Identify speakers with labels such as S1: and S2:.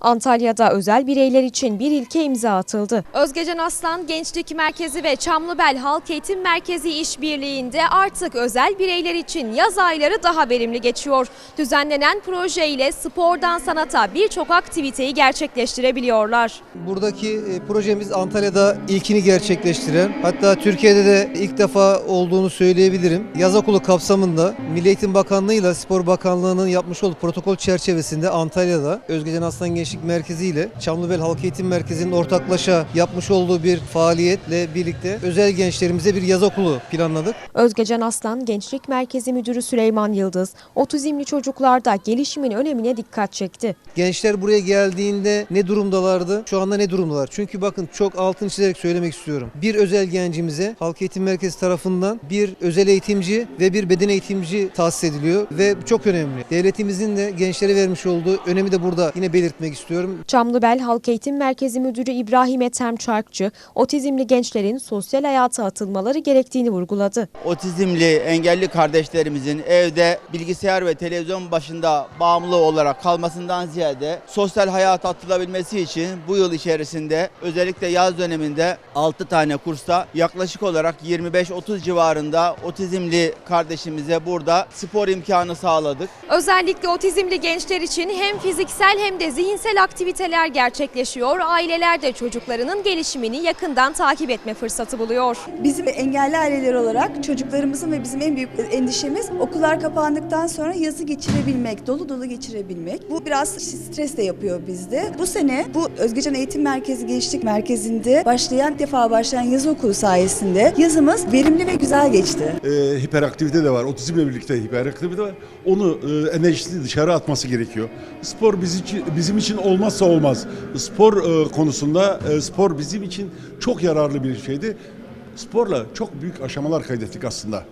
S1: Antalya'da özel bireyler için bir ilke imza atıldı. Özgecan Aslan Gençlik Merkezi ve Çamlıbel Halk Eğitim Merkezi işbirliğinde artık özel bireyler için yaz ayları daha verimli geçiyor. Düzenlenen proje ile spordan sanata birçok aktiviteyi gerçekleştirebiliyorlar.
S2: Buradaki e, projemiz Antalya'da ilkini gerçekleştiren, hatta Türkiye'de de ilk defa olduğunu söyleyebilirim. Yaz okulu kapsamında Milli Eğitim Bakanlığı ile Spor Bakanlığı'nın yapmış olduğu protokol çerçevesinde Antalya'da Özgecan Aslan Gençlik Merkezi ile Çamlıbel Halk Eğitim Merkezi'nin ortaklaşa yapmış olduğu bir faaliyetle birlikte özel gençlerimize bir yaz okulu planladık.
S1: Özgecan Aslan Gençlik Merkezi Müdürü Süleyman Yıldız, otizmli çocuklarda gelişimin önemine dikkat çekti.
S2: Gençler buraya geldiğinde ne durumdalardı? Şu anda ne durumdalar? Çünkü bakın çok altını çizerek söylemek istiyorum. Bir özel gencimize Halk Eğitim Merkezi tarafından bir özel eğitimci ve bir beden eğitimci tahsis ediliyor ve çok önemli. Devletimizin de gençlere vermiş olduğu önemi de burada yine belirtmek istiyorum.
S1: Çamlıbel Halk Eğitim Merkezi Müdürü İbrahim Ethem Çarkçı, otizmli gençlerin sosyal hayata atılmaları gerektiğini vurguladı.
S3: otizmli engelli kardeşlerimizin evde bilgisayar ve televizyon başında bağımlı olarak kalmasından ziyade sosyal hayata atılabilmesi için bu yıl içerisinde özellikle yaz döneminde 6 tane kursta yaklaşık olarak 25-30 civarında otizmli kardeşimize burada spor imkanı sağladık.
S1: Özellikle otizmli gençler için hem fiziksel hem de zihinsel aktiviteler gerçekleşiyor. Aileler de çocuklarının gelişimini yakından takip etme fırsatı buluyor.
S4: Bizim engelli aileler olarak çocuklarımızın ve bizim en büyük endişemiz okullar kapandıktan sonra yazı geçirebilmek, dolu dolu geçirebilmek. Bu biraz stres de yapıyor bizde. Bu sene bu Özgecan Eğitim Merkezi Gençlik Merkezi'nde başlayan defa başlayan yaz okulu sayesinde yazımız verimli ve güzel geçti.
S5: e, hiperaktivite de var. Otizmle birlikte hiperaktivite var. Onu e, enerjisini dışarı atması gerekiyor. Spor bizim için, bizim için olmazsa olmaz. Spor e, konusunda e, spor bizim için çok yararlı bir şeydi. Sporla çok büyük aşamalar kaydettik aslında.